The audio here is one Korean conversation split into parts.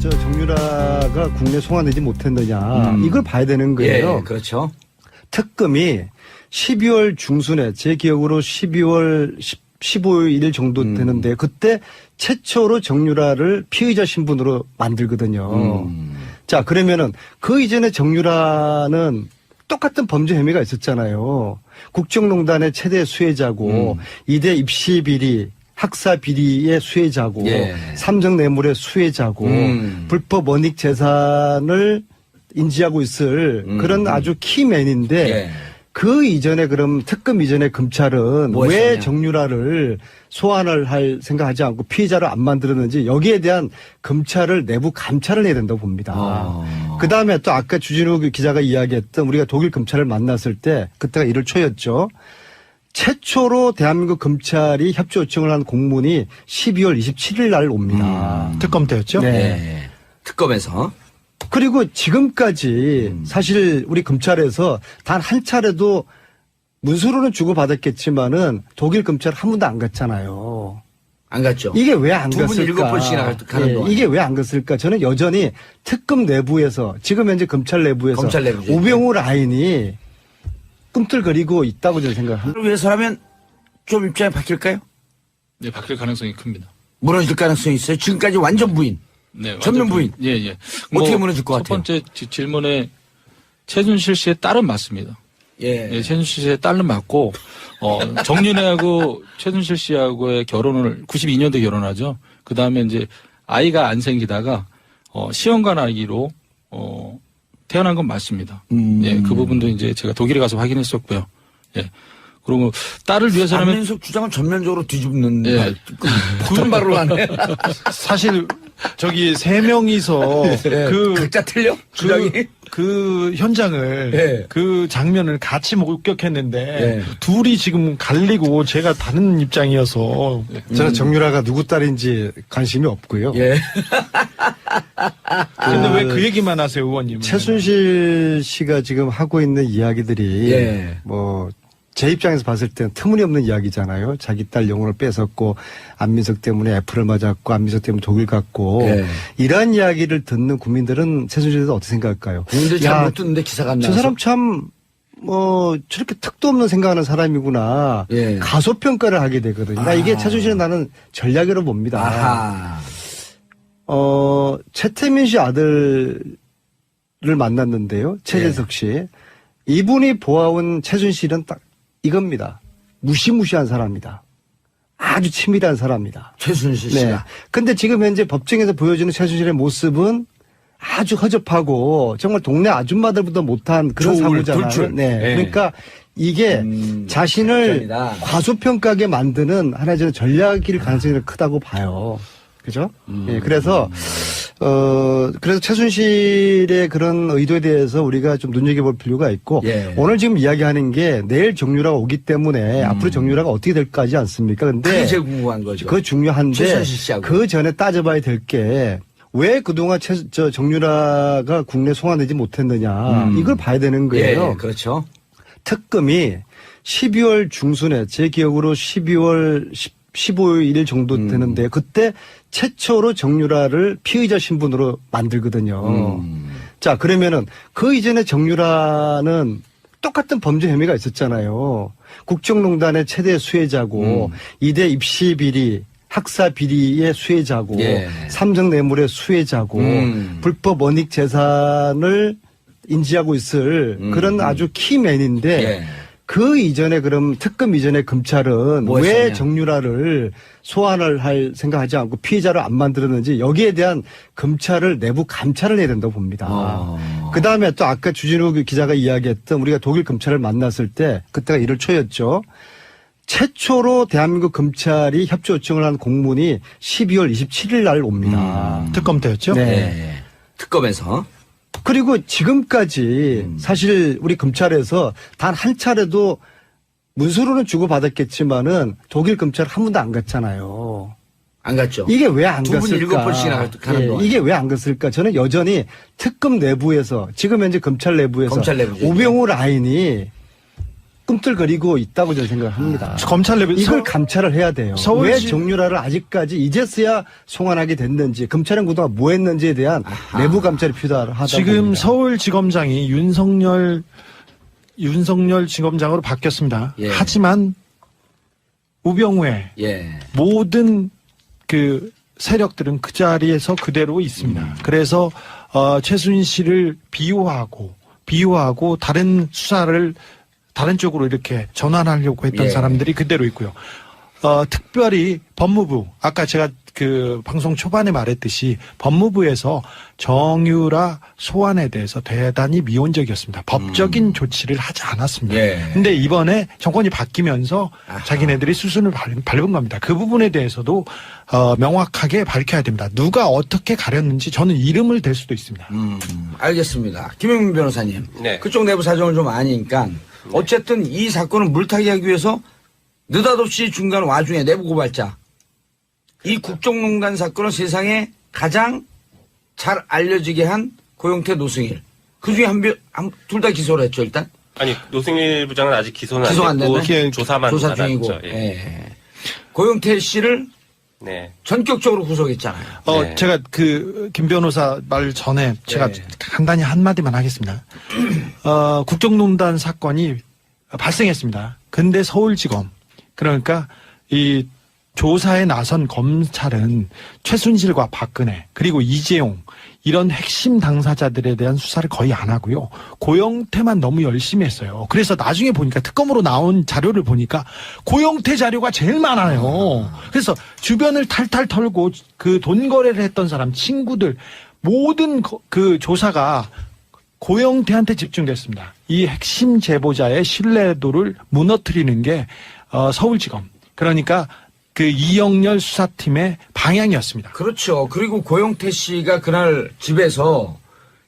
저 정유라가 국내 송환되지 못했느냐 음. 이걸 봐야 되는 거예요. 예, 그렇죠. 특검이 12월 중순에 제 기억으로 12월 10, 15일 정도 음. 되는데 그때 최초로 정유라를 피의자 신분으로 만들거든요. 음. 자 그러면은 그 이전에 정유라는 똑같은 범죄 혐의가 있었잖아요. 국정농단의 최대 수혜자고 음. 이대 입시 비리 학사 비리의 수혜자고 예. 삼성 뇌물의 수혜자고 음. 불법 원익 재산을 인지하고 있을 음. 그런 아주 키맨인데 예. 그 이전에 그럼 특검 이전에 검찰은 뭐 왜 했었냐? 정유라를 소환을 할 생각하지 않고 피의자를 안 만들었는지 여기에 대한 검찰을 내부 감찰을 해야 된다고 봅니다. 어. 그 다음에 또 아까 주진우 기자가 이야기했던 우리가 독일 검찰을 만났을 때 그때가 1월 초였죠. 최초로 대한민국 검찰이 협조 요청을 한 공문이 12월 27일 날 옵니다. 특검 때였죠? 네. 예. 특검에서 그리고 지금까지 음. 사실 우리 검찰에서 단 한 차례도 문서로는 주고받았겠지만은 독일 검찰 한 번도 안 갔잖아요. 안 갔죠. 이게 왜 안 두분 갔을까? 일곱 번씩이나 가- 가는 동안. 이게 왜 안 갔을까? 저는 여전히 특검 내부에서 지금 현재 검찰 내부에서 검찰 내부죠. 오병우 라인이 꿈틀거리고 있다고 저는 생각합니다. 위해서라면 좀 입장이 바뀔까요? 네, 바뀔 가능성이 큽니다. 무너질 가능성이 있어요. 지금까지 완전 부인. 네, 전면 완전 부인. 예, 예. 어떻게 무너질 것 첫 같아요? 번째 지- 질문에 최순실 씨의 딸은 맞습니다. 예. 예, 최순실 씨의 딸은 맞고 어, 정윤회하고 최순실 씨하고의 결혼을 92년도에 결혼하죠. 그 다음에 이제 아이가 안 생기다가 어, 시험관 아기로 어, 태어난 건 맞습니다. 음. 예, 그 부분도 이제 제가 독일에 가서 확인했었고요. 예. 그리고 딸을 위해서라면 안민석 주장은 전면적으로 뒤집는 예. 말, 그, 무슨 말을 하네. 사실 저기 세 명이서 그, 각자 틀려? 주장이? 그, 그 현장을 예. 그 장면을 같이 목격했는데 예. 둘이 지금 갈리고 제가 다른 입장이어서 저는 정유라가 누구 딸인지 관심이 없고요. 예. 근데 왜 그 얘기만 하세요 의원님? 최순실 씨가 지금 하고 있는 이야기들이 예. 뭐 제 입장에서 봤을 때는 터무니없는 이야기잖아요. 자기 딸 영혼을 뺏었고 안민석 때문에 애플을 맞았고 안민석 때문에 독일 갔고 예. 이러한 이야기를 듣는 국민들은 최순실에 대해서 어떻게 생각할까요? 국민들 야, 잘못 듣는데 기사가 안저 나와서. 사람 참, 뭐, 저렇게 턱도 없는 생각하는 사람이구나. 예. 가소평가를 하게 되거든요. 나 아. 이게 최순실은 나는 전략으로 봅니다. 아하. 어, 최태민 씨 아들을 만났는데요. 최재석 씨. 이분이 보아온 최순실은 딱 이겁니다. 무시무시한 사람이다. 아주 치밀한 사람이다. 최순실 네. 씨가. 근데 지금 현재 법정에서 보여주는 최순실의 모습은 아주 허접하고 정말 동네 아줌마들보다 못한 그런 사고잖아요. 네. 네. 그러니까 이게 음, 자신을. 과소평가하게 만드는 하나의 전략일 가능성이 크다고 봐요. 그죠? 음. 예, 그래서, 어, 그래서 최순실의 그런 의도에 대해서 우리가 좀 눈여겨볼 필요가 있고, 예. 오늘 지금 이야기하는 게 내일 정유라가 오기 때문에 앞으로 정유라가 어떻게 될까지 않습니까? 근데 음. 그게 제일 궁금한 거죠. 그거 중요한데. 그 전에 따져봐야 될 게 왜 그동안 최, 저 정유라가 국내 송환되지 못했느냐 음. 이걸 봐야 되는 거예요. 예, 그렇죠. 특검이 12월 중순에 제 기억으로 12월 10, 15일 정도 음. 되는데 그때 최초로 정유라를 피의자 신분으로 만들거든요. 음. 자 그러면은 그 이전에 정유라는 똑같은 범죄 혐의가 있었잖아요. 국정농단의 최대 수혜자고 음. 이대 입시 비리 학사 비리의 수혜자고 예. 삼성 뇌물의 수혜자고 음. 불법 원익 재산을 인지하고 있을 음. 그런 아주 키맨인데 예. 그 이전에 그럼 특검 이전에 검찰은 뭐 왜 했었냐? 정유라를 소환을 할 생각하지 않고 피의자를 안 만들었는지 여기에 대한 검찰을 내부 감찰을 해야 된다고 봅니다. 어. 그 다음에 또 아까 주진우 기자가 이야기했던 우리가 독일 검찰을 만났을 때 그때가 1월 초였죠. 최초로 대한민국 검찰이 협조 요청을 한 공문이 12월 27일 날 옵니다. 특검 때였죠? 네. 예. 특검에서. 그리고 지금까지 음. 사실 우리 검찰에서 단 한 차례도 문서로는 주고받았겠지만은 독일 검찰 한 번도 안 갔잖아요. 안 갔죠. 이게 왜안 두분 갔을까? 일곱 번씩이나 가는 동안. 이게 왜 안 갔을까? 저는 여전히 특검 내부에서 지금 현재 검찰 내부에서 검찰 내부죠. 오병우 라인이 꿈틀거리고 있다고 저는 생각합니다. 검찰 내부 이걸 서- 감찰을 해야 돼요. 서울시- 왜 정유라를 아직까지 이제서야 송환하게 됐는지 검찰은 그동안 뭐 했는지에 대한 내부 감찰이 필요하다고 지금 봅니다. 서울지검장이 윤석열 윤석열 지검장으로 바뀌었습니다. 예. 하지만 우병우의 예. 모든 그 세력들은 그 자리에서 그대로 있습니다. 음. 그래서 어, 최순실을 비호하고 비호하고 다른 수사를 다른 쪽으로 이렇게 전환하려고 했던 예. 사람들이 그대로 있고요. 어, 특별히 법무부 아까 제가 그 방송 초반에 말했듯이 법무부에서 정유라 소환에 대해서 대단히 미온적이었습니다. 법적인 조치를 하지 않았습니다. 음. 예. 근데 이번에 정권이 바뀌면서 아하. 자기네들이 수순을 밟, 은 겁니다. 그 부분에 대해서도 어, 명확하게 밝혀야 됩니다. 누가 어떻게 가렸는지 저는 이름을 댈 수도 있습니다. 음, 알겠습니다. 김영민 변호사님. 네. 그쪽 내부 사정을 좀 아니까 어쨌든 이 사건을 물타기 하기 위해서 느닷없이 중간 와중에 내부 고발자 이 국정농단 사건을 세상에 가장 잘 알려지게 한 고용태 노승일 그 중에 한둘 다 기소를 했죠 일단 아니 노승일 부장은 아직 기소는 기소가 안안 됐고 조사만 조사 중이고. 예. 예. 고용태 씨를 네. 전격적으로 구속했잖아요. 어, 네. 제가 그, 김 변호사 말 전에 제가 네. 간단히 한마디만 하겠습니다. 어, 국정농단 사건이 발생했습니다. 근데 서울지검, 그러니까 이 조사에 나선 검찰은 최순실과 박근혜, 그리고 이재용, 이런 핵심 당사자들에 대한 수사를 거의 안 하고요. 고영태만 너무 열심히 했어요. 그래서 나중에 보니까 특검으로 나온 자료를 보니까 고영태 자료가 제일 많아요. 그래서 주변을 탈탈 털고 그 돈 거래를 했던 사람, 친구들, 모든 거- 그 조사가 고영태한테 집중됐습니다. 이 핵심 제보자의 신뢰도를 무너뜨리는 게 어, 서울지검. 그러니까 그 이영렬 수사팀의 방향이었습니다. 그렇죠. 그리고 고영태 씨가 그날 집에서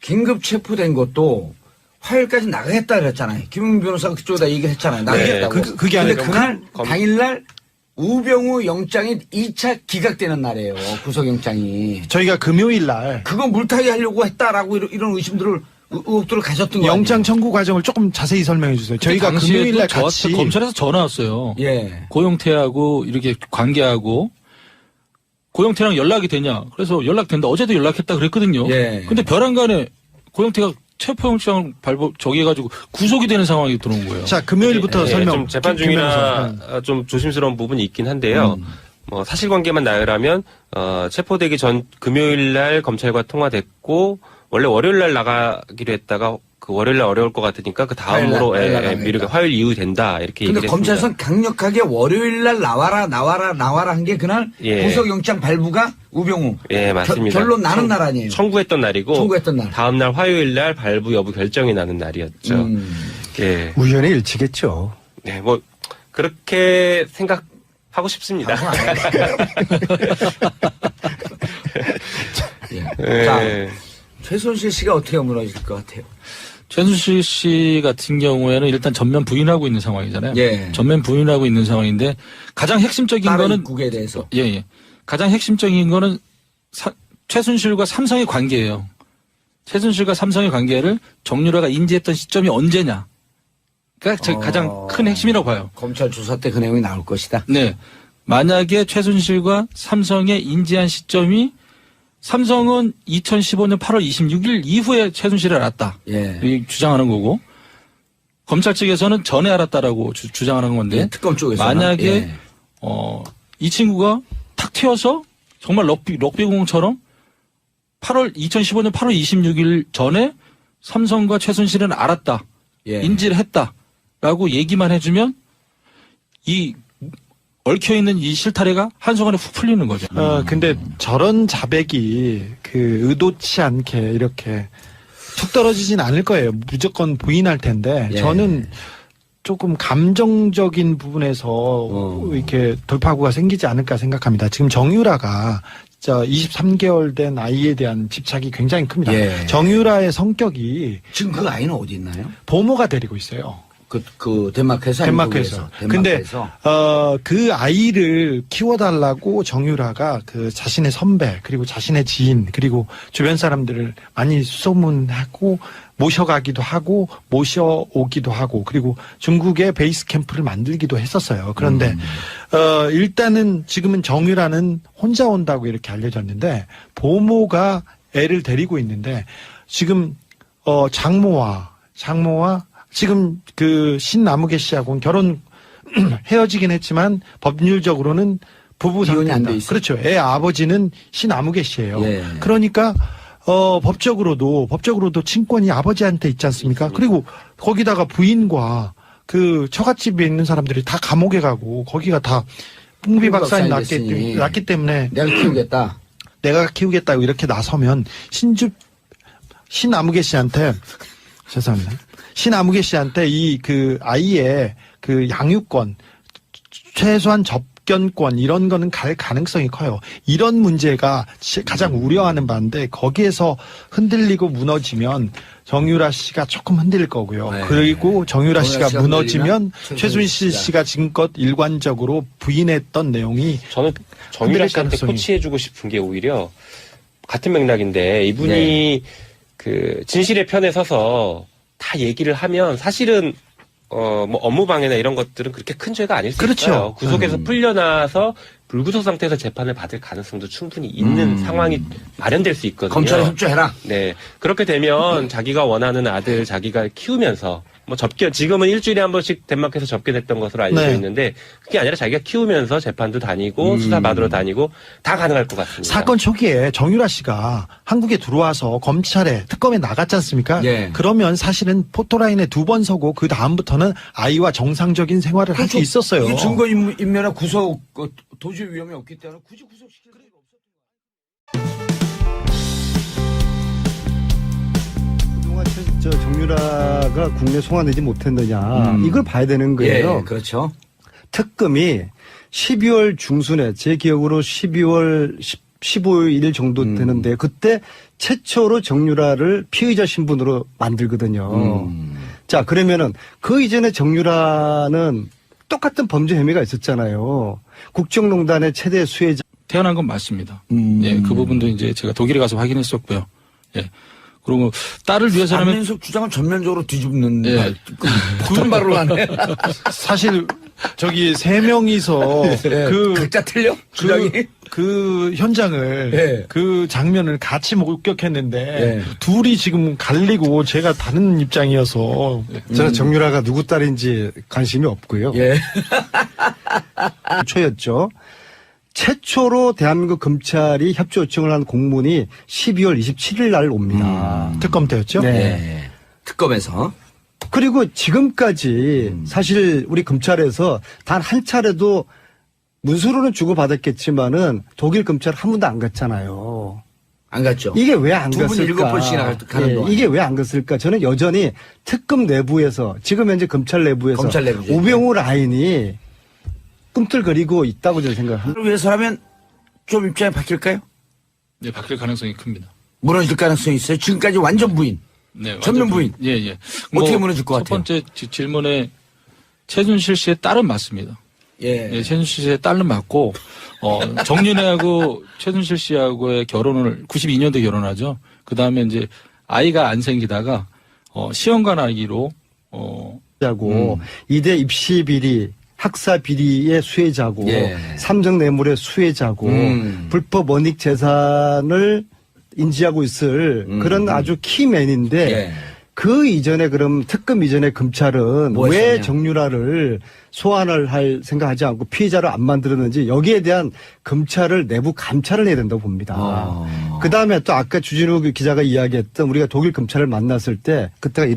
긴급 체포된 것도 화요일까지 나가겠다 그랬잖아요. 김웅 변호사가 그쪽에다 얘기를 했잖아요. 나가겠다고. 그- 그게 아니라 그날 검- 당일날 우병우 영장이 2차 기각되는 날이에요. 구속영장이. 저희가 금요일 날 그거 물타기 하려고 했다라고 이런, 이런 의심들을 의- 의혹들을 가졌던 거예요. 영장 청구 과정을 조금 자세히 설명해 주세요. 저희가 당시에도 금요일 날 저한테 같이 검찰에서 전화 왔어요. 예. 고영태하고 이렇게 관계하고 고영태랑 연락이 되냐? 그래서 연락된다. 어제도 연락했다 그랬거든요. 예. 근데 벼랑간에 고영태가 체포영장을 발부 저기 해가지고 구속이 되는 상황이 들어온 거예요. 자 금요일부터 네, 설명 좀 재판 김- 김 중이라 변호사. 어, 좀 조심스러운 부분이 있긴 한데요. 음. 뭐 사실관계만 나열하면 어, 체포되기 전 금요일 날 검찰과 통화됐고 원래 월요일 날 나가기로 했다가 그 월요일 날 어려울 것 같으니까 그 다음으로 화요일 날, 예, 예, 미루게. 화요일 이후 된다 이렇게 근데 얘기를 검찰에서는 했습니다. 강력하게 월요일 날 나와라 나와라 나와라 한 게 그날 예. 구속영장 발부가 우병우. 예 맞습니다. 결- 결론 나는 청- 날 아니에요. 청구했던 날이고 청구했던 날. 다음 날 화요일 날 발부 여부 결정이 나는 날이었죠. 음. 예. 우연의 일치겠죠. 네, 뭐 그렇게 생각하고 싶습니다. 방송 안 해요. 예. 예. 자, 최순실 씨가 어떻게 무너질 것 같아요? 최순실 씨 같은 경우에는 일단 전면 부인하고 있는 상황이잖아요. 예. 전면 부인하고 있는 상황인데 가장 핵심적인 거는 국에 대해서. 예, 예. 가장 핵심적인 거는 사- 최순실과 삼성의 관계예요. 최순실과 삼성의 관계를 정유라가 인지했던 시점이 언제냐. 그러니까 제 어. 가장 큰 핵심이라고 봐요. 검찰 조사 때 그 내용이 나올 것이다. 네. 만약에 최순실과 삼성의 인지한 시점이 삼성은 2015년 8월 26일 이후에 최순실을 알았다. 예. 이 주장하는 거고 검찰 측에서는 전에 알았다라고 주, 장하는 건데 예, 특검 쪽에서 만약에 어, 이 친구가 탁 튀어서 정말 럭비, 럭비공처럼 8월, 2015년 8월 26일 전에 삼성과 최순실은 알았다. 예. 인지를 했다. 라고 얘기만 해주면 이 얽혀있는 이 실타래가 한순간에 훅 풀리는 거죠. 어, 근데 저런 자백이 그 의도치 않게 이렇게 툭 떨어지진 않을 거예요. 무조건 부인할 텐데 예. 저는 조금 감정적인 부분에서 어. 이렇게 돌파구가 생기지 않을까 생각합니다. 지금 정유라가 저 23개월 된 아이에 대한 집착이 굉장히 큽니다. 예. 정유라의 성격이 지금 그 아이는 어디 있나요? 보모가 데리고 있어요. 그, 그 덴마크에서 아니면 덴마크에서. 근데. 어, 그 아이를 키워달라고 정유라가 그 자신의 선배 그리고 자신의 지인 그리고 주변 사람들을 많이 소문하고 모셔가기도 하고 모셔오기도 하고 그리고 중국에 베이스 캠프를 만들기도 했었어요. 그런데 어, 일단은 지금은 정유라는 혼자 온다고 이렇게 알려졌는데 보모가 애를 데리고 있는데 지금 어, 장모와 장모와 지금 그 신나무개 씨하고는 결혼 헤어지긴 했지만 법률적으로는 부부 이혼이 안. 돼 있어요? 그렇죠. 애 아버지는 신나무개 씨예요. 예. 그러니까 어 법적으로도 법적으로도 친권이 아버지한테 있지 않습니까? 그리고 거기다가 부인과 그 처갓집에 있는 사람들이 다 감옥에 가고 거기가 다 뿡비 박사님 났기, 났기 때문에 내가 키우겠다. 내가 키우겠다고 이렇게 나서면 신주 신아무개 씨한테 죄송합니다. 신아무개 씨한테 이 그 아이의 그 양육권 최소한 접 견권 이런 거는 갈 가능성이 커요. 이런 문제가 시- 가장 우려하는 바인데 거기에서 흔들리고 무너지면 정유라 씨가 조금 흔들릴 거고요. 네. 그리고 정유라 정유라 씨가 씨가 무너지면 최순실 씨가. 씨가 지금껏 일관적으로 부인했던 내용이 저는 정유라 씨한테 가능성이. 코치해주고 싶은 게 오히려 같은 맥락인데 이분이 네. 그 진실의 편에 서서 다 얘기를 하면 사실은 어 뭐 업무 방해나 이런 것들은 그렇게 큰 죄가 아닐 수 그렇죠. 있어요. 구속에서 음. 풀려나서 불구속 상태에서 재판을 받을 가능성도 충분히 있는 음. 상황이 마련될 수 있거든요. 검찰에 협조해라. 네. 그렇게 되면 자기가 원하는 아들 자기가 키우면서 뭐 접견 지금은 일주일에 한 번씩 덴마크에서 접견했던 것으로 알려져 네. 있는데 그게 아니라 자기가 키우면서 재판도 다니고 음. 수사 받으러 다니고 다 가능할 것 같습니다. 사건 초기에 정유라 씨가 한국에 들어와서 검찰에 특검에 나갔지 않습니까? 예. 그러면 사실은 포토라인에 두 번 서고 그 다음부터는 아이와 정상적인 생활을 할 수 있었어요. 이 증거 인- 인멸에 구속 어, 도저히 위험이 없기 때문에 굳이 구속시킬 저- 저 정유라가 국내 송환되지 못했느냐 음. 이걸 봐야 되는 거예요. 예, 그렇죠. 특검이 12월 중순에 제 기억으로 12월 10, 15일 정도 음. 되는데 그때 최초로 정유라를 피의자 신분으로 만들거든요. 음. 자 그러면은 그 이전에 정유라는 똑같은 범죄 혐의가 있었잖아요. 국정농단의 최대 수혜자. 태어난 건 맞습니다. 음. 예, 그 부분도 이제 제가 독일에 가서 확인했었고요. 예. 그리고 딸을 위해서라면 안민석 주장은 전면적으로 뒤집는 예. 말, 그, 하네. 사실 저기 세 명이서 예, 그, 각자 틀려? 주장이? 그, 그 현장을 예. 그 장면을 같이 목격했는데 예. 둘이 지금 갈리고 제가 다른 입장이어서 저는 정유라가 누구 딸인지 관심이 없고요. 예. 초였죠. 최초로 대한민국 검찰이 협조 요청을 한 공문이 12월 27일 날 옵니다. 특검 때였죠. 네. 예. 특검에서. 그리고 지금까지 음. 사실 우리 검찰에서 단 한 차례도 문서로는 주고받았겠지만은 독일 검찰 한 번도 안 갔잖아요. 안 갔죠. 이게 왜 안 갔을까? 동안. 이게 왜 안 갔을까? 저는 여전히 특검 내부에서 지금 현재 검찰 내부에서 검찰 내부죠. 오병우 라인이 꿈틀거리고 있다고 저는 생각합니다. 위해서라면 좀 입장이 바뀔까요? 네, 바뀔 가능성이 큽니다. 무너질 가능성이 있어요. 지금까지 완전 부인. 네, 완전 전면 부인. 예, 예. 어떻게 무너질 것첫 같아요? 번째 지- 질문에 최순실 씨의 딸은 맞습니다. 예. 예, 최순실 씨의 딸은 맞고 어, 정윤회하고 최순실 씨하고의 결혼을 92년도에 결혼하죠. 그 다음에 이제 아이가 안 생기다가 어, 시험관 아기로 어, 하고 이대 입시 비리, 학사 비리의 수혜자고 예. 삼성 뇌물의 수혜자고 음. 불법 원익 재산을 인지하고 있을 음. 그런 아주 키맨인데 예. 그 이전에 그럼 특검 이전에 검찰은 뭐 왜? 정유라를 소환을 할 생각하지 않고 피의자를 안 만들었는지 여기에 대한 검찰을 내부 감찰을 해야 된다고 봅니다. 어. 그 다음에 또 아까 주진우 기자가 이야기했던 우리가 독일 검찰을 만났을 때 그때가 이럴